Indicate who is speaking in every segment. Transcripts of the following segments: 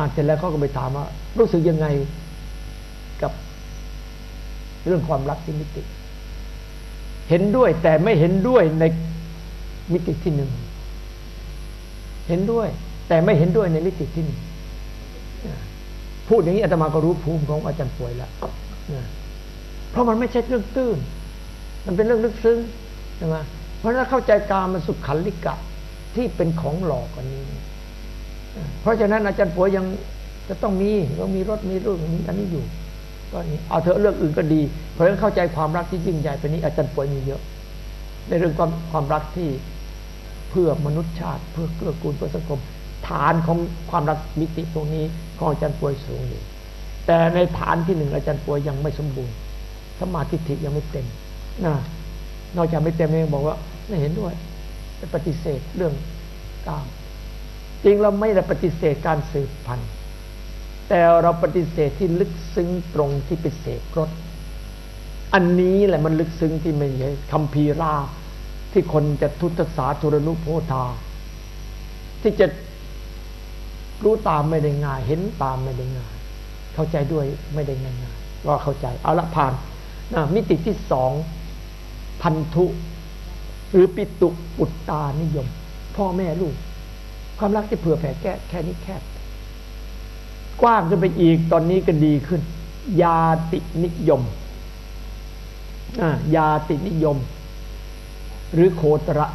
Speaker 1: อ่านเสร็จแล้วเขาก็ไปถามว่า รู้สึกยังไงกับเรื่องความรักที่มิติ เห็นด้วยแต่ไม่เห็นด้วยในมิติที่หนึ่งเห็นด้วย แต่ไม่เห็นด้วยในมิติที่หนึ่งพูดอย่างนี้อาตมาก็รู้ภูมิของอาจารย์ป่วยแล้วเพราะมันไม่ใช่เรื่องตื้น มันเป็นเรื่องลึกซึ้งใช่ไหมเพราะถ้าเข้าใจกามมันสุขขันลิกะที่เป็นของหลอกอันนี้ เพราะฉะนั้นอาจารย์ป่วยยังจะต้องมีก็มีรถมีรูปมีอันนี้อยู่ก็นี้เอาเถอเรื่องอื่นก็ดี เพราะฉะนั้นเข้าใจความรักที่ยิ่งใหญ่เป็นนี้อาจารย์ป่วยมีเยอะ ในเรื่องความความรักที่เพื่อมนุษยชาติ เพื่อเกื้อกูลเพื่อสังคม ฐานของความรักมิติตรงนี้ของอาจารย์ป่วยสูงอยู่แต่ในฐานที่หนึ่งอาจารย์ป่วยยังไม่สมบูรณ์สมาธิิยังไม่เต็มนะนอกจากไม่เต็มเองบอกว่าไม่เห็นด้วยปฏิเสธเรื่องกาม จริงเราไม่ได้ปฏิเสธการสืบพันธุ์ แต่เราปฏิเสธที่ลึกซึ้งตรงที่ไปเสพรสอันนี้แหละมันลึกซึ้งที่ไม่ใช่คำพีราที่คนจะทุตสาธุรนุโพธา ที่จะรู้ตามไม่ได้ง่าย เห็นตามไม่ได้ง่าย เข้าใจด้วยไม่ได้ง่ายๆก็เข้าใจ เอาละผ่านนะมิติที่สองพันธุ หรือปิตุปุตตานิยม พ่อแม่ลูก ความรักที่เผื่อแผ่แก้แค่นี้แค่กว้างขึ้นไปอีกตอนนี้ก็ดีขึ้น ยาตินิยมยาตินิยม หรือโคตระ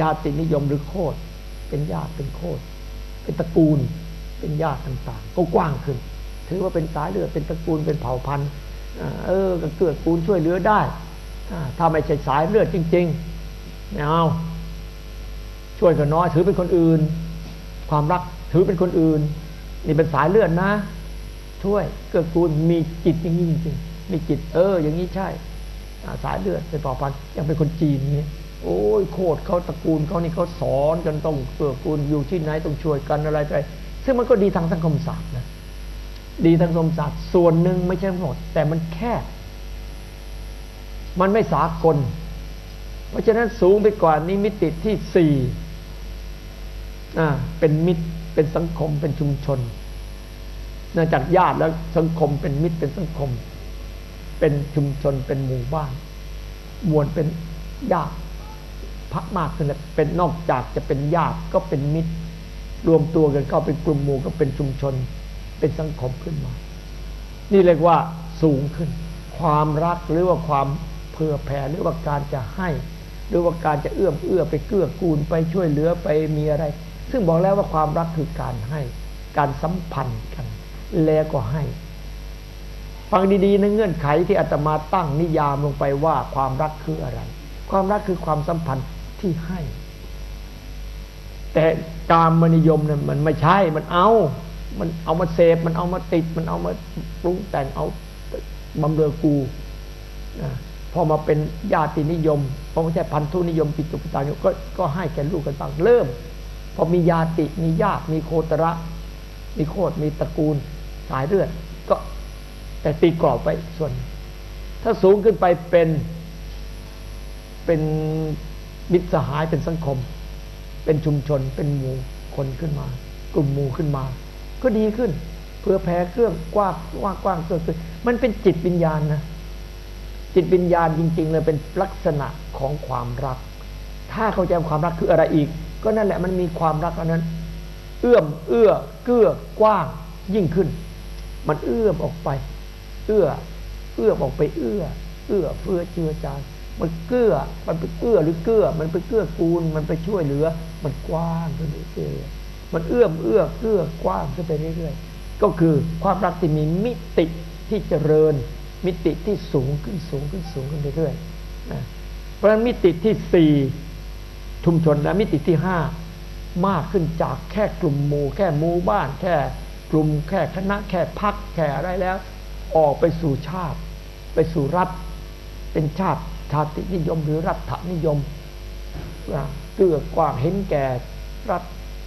Speaker 1: ยาตินิยมหรือโคตเป็นญาติเป็นโคตเป็นตระกูล เป็นญาติต่างๆ ก็กว้างขึ้น ถือว่าเป็นสายเลือดเป็นตระกูลเป็นเผ่าพันธุ์เออก็เกิดปูนช่วยเหลือได้ถ้าไม่ใช่สายเลือดจริงๆไม่เอา ช่วยกันน้อยถือเป็นคนอื่น ความรักถือเป็นคนอื่น นี่เป็นสายเลือดนะ ช่วยเกิดปูนมีจิตอย่างนี้จริงๆมีจิตเออ อย่างนี้ใช่สายเลือดเป็นเผ่าพันยังเป็นคนจีนนี่โอ้ยโคตรเขาตระกูลเขานี่เขาสอนกันต้องเกิดปูนอยู่ที่ไหนต้องช่วยกันอะไรไปซึ่งมันก็ดีทางสังคมศาสตร์นะดีทางสังคมศาสตร์ส่วนหนึ่งไม่ใช่หมด แต่มันแค่มันไม่สากล เพราะฉะนั้นสูงไปกว่านี้มิติที่สี่ เป็นมิตรเป็นสังคมเป็นชุมชนนอกจากญาติแล้วสังคมเป็นมิตรเป็นสังคม เป็นชุมชนเป็นหมู่บ้าน มวลเป็นญาติพักมากขึ้นแล้วเป็นนอกจากจะเป็นญาติก็เป็นมิตร รวมตัวกันเข้าเป็นกลุ่มหมู่ก็เป็นชุมชน เป็นสังคมขึ้นมา นี่เรียกว่าสูงขึ้น ความรักหรือว่าความเผื่อแผ่หรือว่าการจะให้ หรือว่าการจะเอื้อมเอื้อไปเกื้อกูลไปช่วยเหลือไปมีอะไร ซึ่งบอกแล้วว่าความรักคือการให้ การสัมพันธ์กัน แล้วก็ให้ ฟังดีๆในเงื่อนไขที่อาตมาตั้งนิยามลงไปว่าความรักคืออะไร ความรักคือความสัมพันธ์ที่ให้ แต่การมนิยมเนี่ยมันไม่ใช่ มันเอา มันเอามาเสพ มันเอามาติด มันเอามาปรุงแต่งเอาบำเรอกูนะพอมาเป็นญาตินิยมพอไม่ใช่พันธุนิยมปิจุปตานุก็ก็ให้แก่ลูกกันบ้างเริ่ม พอมีญาติมีญาติมีโคตระ มีโคตมีตระกูลสายเลือดก็แต่ตีกรอบไปส่วน ถ้าสูงขึ้นไปเป็นเป็นมิตรสหายเป็นสังคม เป็นชุมชนเป็นหมู่คนขึ้นมา กลุ่มหมู่ขึ้นมา ก็ดีขึ้น เพื่อแผ่เครื่องกว้างกว้างกว้างเกิดขึ้นมันเป็นจิตวิญญาณนะจิตวิญญาณจริง ๆ เลยเป็นลักษณะของความรัก ถ้าเข้าใจความรักคืออะไรอีก ก็นั่นแหละมันมีความรักอันนั้น เอื้อมเอื้อเกื้อกว้างยิ่งขึ้น มันเอื้อมออกไป เอื้อเอื้อมออกไปเอื้อ เอื้อเพื่อเจือจานมันเกื้อ มันไปเอื้อหรือเกื้อ มันไปเกื้อกูล มันไปช่วยเหลือ มันกว้างขึ้นเรื่อยมันเอื้อมเอื้อเอื้อกว้างขึ้นไปเรื่อยๆ ก็คือความรักที่มีมิติที่เจริญ มิติที่สูงขึ้นสูงขึ้นสูงขึ้นเรื่อยๆนะเพราะฉะนั้นมิติที่สี่ ชุมชนและมิติที่ห้ามากขึ้นจากแค่กลุ่มหมู่แค่หมู่บ้าน แค่กลุ่มแค่คณะแค่พักแค่อะไรแล้ว ออกไปสู่ชาติ ไปสู่รัฐ เป็นชาติชาตินิยมหรือรัฐนิยมเกื้อกว้างเห็นแก่รัฐ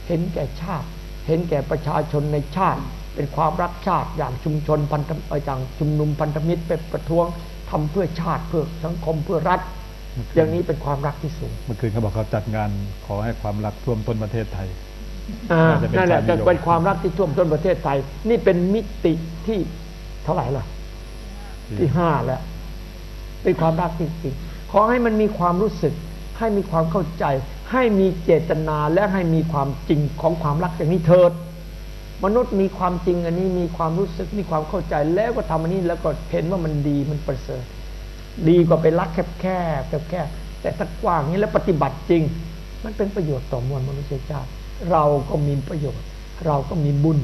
Speaker 1: เห็นแก่ชาติ เห็นแก่ประชาชนในชาติ เป็นความรักชาติอย่างชุมชนพันธอย่างชุมนุมพันธมิตรเป็นประท้วงทำเพื่อชาติเพื่อสังคมเพื่อรัฐ อย่างนี้เป็นความรักที่สูง
Speaker 2: เมื่อคืนเขาบอกเขาจัดงานขอให้ความรักท่วมต้นประเทศไทย
Speaker 1: อ่า
Speaker 2: น่าจะเป็น
Speaker 1: นั่นแหละ
Speaker 2: ชาตินิยม
Speaker 1: เป็นความรักที่ท่วมท้นประเทศไทย นี่เป็นมิติที่เท่าไหร่ล่ะ ที่ห้าแล้วเป็นความรักจริงๆขอให้มันมีความรู้สึก ให้มีความเข้าใจ ให้มีเจตนาและให้มีความจริงของความรักอย่างนี้เถิด มนุษย์มีความจริงอันนี้มีความรู้สึกมีความเข้าใจแล้วก็ทำอันนี้แล้วก็เห็นว่ามันดีมันประเสริฐ ดีกว่าไปรักแคบแคบแคบแคบแต่ถ้ากว้างนี้แล้วปฏิบัติจริง มันเป็นประโยชน์ต่อมวลมนุษยชาติ เราก็มีประโยชน์ เราก็มีบุญ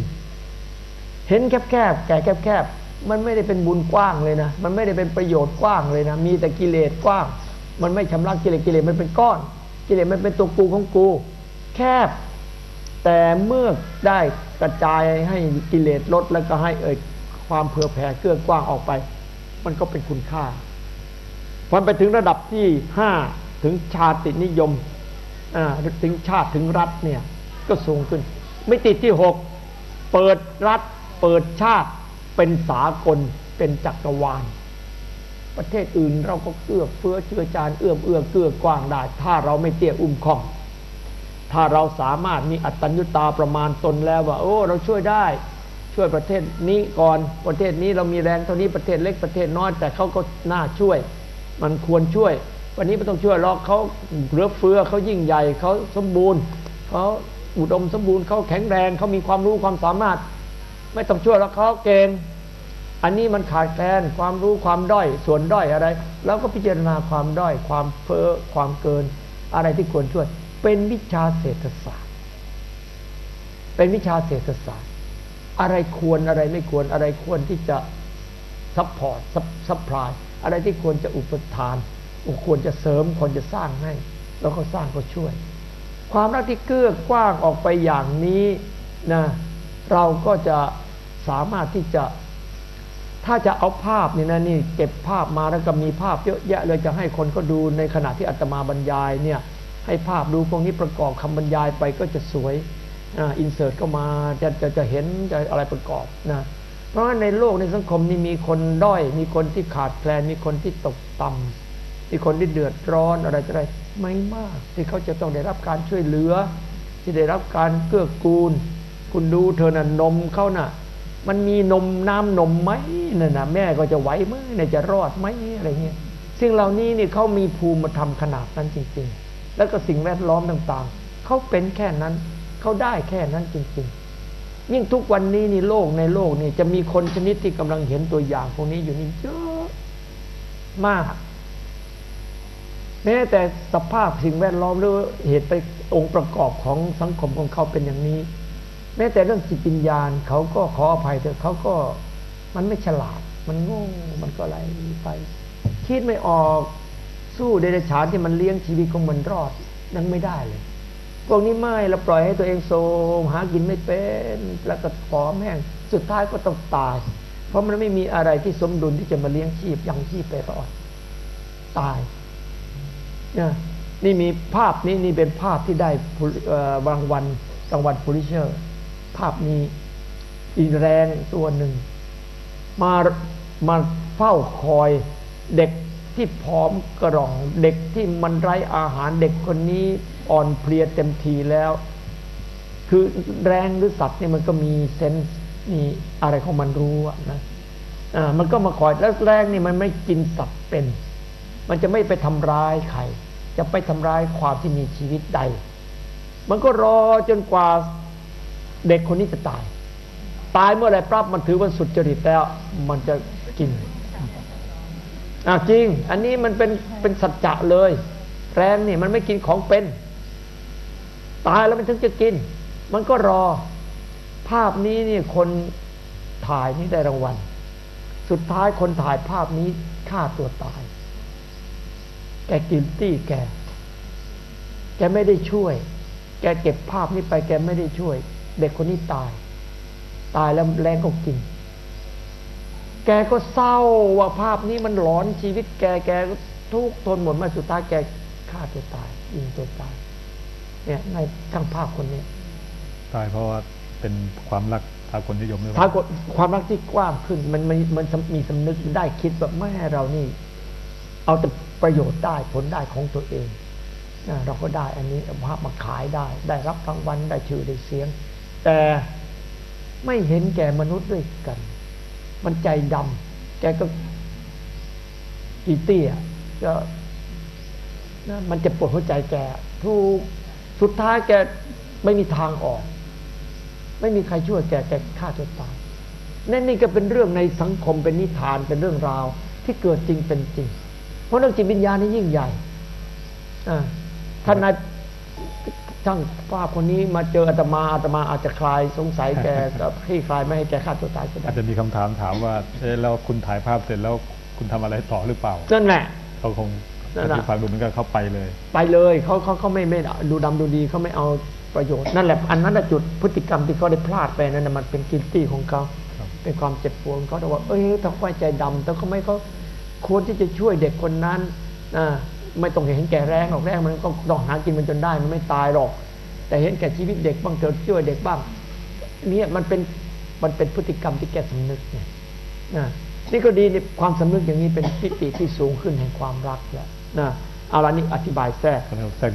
Speaker 1: เห็นแคบแคบแก่แคบแคบมันไม่ได้เป็นบุญกว้างเลยนะ มันไม่ได้เป็นประโยชน์กว้างเลยนะ มีแต่กิเลสกว้าง มันไม่ชำระกิเลสกิเลสมันเป็นก้อน กิเลสมันเป็นตัวกูของกู แคบ แต่เมื่อได้กระจายให้กิเลสลดแล้วก็ให้เอ่ยความเผื่อแผ่เกื้อกว้างออกไป มันก็เป็นคุณค่า พอไปถึงระดับที่ห้าถึงชาตินิยมถึงชาติถึงรัฐเนี่ยก็สูงขึ้น ไม่ติดที่หกเปิดรัฐเปิดชาติเป็นสากลเป็นจักรวาล ประเทศอื่นเราก็เอื้อเฟื้อเชื้อจานเอื้อมเอื้อเกื้อกว้างได้ ถ้าเราไม่เตี้ยอุ้มข่อมถ้าเราสามารถมีอัตตัญญุตาประมาณตนแล้วว่า โอ้ เราช่วยได้ ช่วยประเทศนี้ก่อนประเทศนี้เรามีแรงเท่านี้ประเทศเล็กประเทศน้อยแต่เขาก็น่าช่วย มันควรช่วย วันนี้ไม่ต้องช่วยหรอกเขาเหลือเฟือเขายิ่งใหญ่เขาสมบูรณ์เขาอุดมสมบูรณ์เขาแข็งแรงเขามีความรู้ความสามารถ ไม่ต้องช่วยแล้วเขาเก่งอันนี้มันขาดแคลนความรู้ความด้อยส่วนด้อยอะไรแล้วก็พิจารณาความด้อยความเพ้อความเกิน อะไรที่ควรช่วย เป็นวิชาเศรษฐศาสตร์ เป็นวิชาเศรษฐศาสตร์ อะไรควรอะไรไม่ควรอะไรควรที่จะซัพพอร์ตซัพพลาย อะไรที่ควรจะอุปทานควรจะเสริมควรจะสร้างให้ แล้วก็สร้างก็ช่วย ความรักที่เกื้อกว้างออกไปอย่างนี้นะเราก็จะสามารถที่จะ ถ้าจะเอาภาพนี่นะนี่เก็บภาพมาแล้วก็มีภาพเยอะแยะเลยจะให้คนก็ดูในขณะที่อาตมาบรรยายเนี่ยให้ภาพดูพวกนี้ประกอบคำบรรยายไปก็จะสวยอินเสิร์ตเข้ามาจะจะจะเห็นจะอะไรประกอบนะ เพราะในโลกในสังคมนี่มีคนด้อย มีคนที่ขาดแคลน มีคนที่ตกต่ำมีคนที่เดือดร้อนอะไรจะไรไม่มาก ที่เขาจะต้องได้รับการช่วยเหลือ ที่ได้รับการเกื้อกูล คุณดูเธอน่ะนมเขาน่ะ มันมีนมน้ำนมไหมนั่นนะแม่ก็จะไหวไหมเนี่ยจะรอดไหมอะไรเงี้ยสิ่งเหล่านี้นี่เขามีภูมิธรรมขนาดนั้นจริง ๆ แล้วก็สิ่งแวดล้อมต่างๆเขาเป็นแค่นั้นเขาได้แค่นั้นจริง ๆ ยิ่งทุกวันนี้นี่โลกในโลกนี่จะมีคนชนิดที่กำลังเห็นตัวอย่างพวกนี้อยู่นี่เยอะมาก แม้แต่สภาพสิ่งแวดล้อมหรือเหตุไปองค์ประกอบของสังคมของเขาเป็นอย่างนี้ แม้แต่เรื่องจิตวิญญาณเขาก็ขออภัยเถอะเขาก็มันไม่ฉลาด มันโง่มันก็ไหลไป คิดไม่ออกสู้เดรัจฉานที่มันเลี้ยงชีวิตของมันรอดยังไม่ได้เลย พวกนี้ไม่เราปล่อยให้ตัวเองโซมหากินไม่เป็นแล้วก็ผอมแห้งสุดท้ายก็ต้องตาย เพราะมันไม่มีอะไรที่สมดุลที่จะมาเลี้ยงชีพยังชีพไปรอดตายนี่นี่มีภาพนี้นี่เป็นภาพที่ได้รางวัลรางวัลพูลิเชอร์ ภาพนี้อีแรงตัวหนึ่ง มามาเฝ้าคอยเด็กที่ผอมกระรอง เด็กที่มันไร้อาหารเด็กคนนี้ อ่อนเพลียเต็มทีแล้ว คือแรงหรือสัตว์เนี่ยมันก็มีเซนส์มีอะไรของมันรู้นะอ่ามันก็มาคอยแล้วแรงนี่มันไม่กินสัตว์เป็น มันจะไม่ไปทำร้ายใครจะไปทำร้ายความที่มีชีวิตใด มันก็รอจนกว่าเด็กคนนี้จะตาย ตายเมื่อไรปั๊บมันถือวันสุดจริตแล้ว มันจะกินอะจริง อันนี้มันเป็นเป็นสัจจะเลย แรงนี่มันไม่กินของเป็น ตายแล้วมันถึงจะกิน มันก็รอ ภาพนี้นี่คนถ่ายนี่ได้รางวัล สุดท้ายคนถ่ายภาพนี้ฆ่าตัวตาย แกกินตี้แก แกไม่ได้ช่วย แกเก็บภาพนี้ไปแกไม่ได้ช่วย เด็กคนนี้ตาย ตายแล้วแรงก็กิน แกก็เศร้าว่าภาพนี้มันหลอนชีวิตแกแกทุกข์ทนหมดมาสุดท้ายแกฆ่าตัวตายยิงตัวตาย เนี่ยในช่างภาพคนนี้
Speaker 2: ตายเพราะว่าเป็นความรักสากลนิยมหรือเป
Speaker 1: ถ้า
Speaker 2: ล่า
Speaker 1: ความรักที่กว้างขึ้น มันมันมันมีสำนึกได้คิดแบบแม่เรานี่ เอาแต่ประโยชน์ได้ผลได้ของตัวเองนะเราก็ได้อันนี้เอาภาพมาขายได้ ได้รับรางวัลได้ชื่อได้เสียง แต่ไม่เห็นแก่มนุษย์ด้วยกัน มันใจดำแกก็อีเตี้ยก็นะมันจะปวดหัวใจแกทุก สุดท้ายแกไม่มีทางออก ไม่มีใครช่วยแกแกฆ่าตัวตายนั่นนี่ก็เป็นเรื่องในสังคมเป็นนิทานเป็นเรื่องราวที่เกิดจริงเป็นจริง เพราะเรื่องจิตวิญญาณนี่ยิ่งใหญ่อ่าท่านนายช่างภาพคนนี้มาเจออาตมาอาตมาอาจจะคลายสงสัยแกก็คลี่คลายไม่ให้แกฆ่าตัวตายก็ได้
Speaker 2: อาจจะมีคำถามถามว่าเอ๊ะแล้วคุณถ่ายภาพเสร็จแล้วคุณทำอะไรต่อหรือเปล่า
Speaker 1: นั่นแหละ
Speaker 2: เขาคง
Speaker 1: นั่นน่ะ
Speaker 2: ที่ฟังดูเหมันก็เข้าไปเลย
Speaker 1: ไปเลยเขาเขาเขาไม่ไม่ดูดำดูดีเขาไม่เอาประโยชน์นั่นแหละอันนั้นน่ะจุดพฤติกรรมที่เขาได้พลาดไปนั่นนะมันเป็นกิลตี้ของเขา
Speaker 2: ครับ
Speaker 1: เป็นความเจ็บปวดของเขาแต่ว่า เอ้ยถ้าเขาใจดำแต่เขาไม่เขาควรที่จะช่วยเด็กคนนั้นนะไม่ต้องเห็นแก่แรงหรอกแรงมันก็ต้องหากินมันจนได้มันไม่ตายหรอก แต่เห็นแก่ชีวิตเด็กบ้างเถอะช่วยเด็กบ้างเนี่ยมันเป็นมันเป็นพฤติกรรมที่แกสำนึกเนี่ยนะนี่ก็ดีนี่ความสำนึกอย่างนี้เป็นปิติที่สูงขึ้นแห่งความรักแล้ว นะเอาละนี่อธิบายแทรก
Speaker 2: แล้วแทรก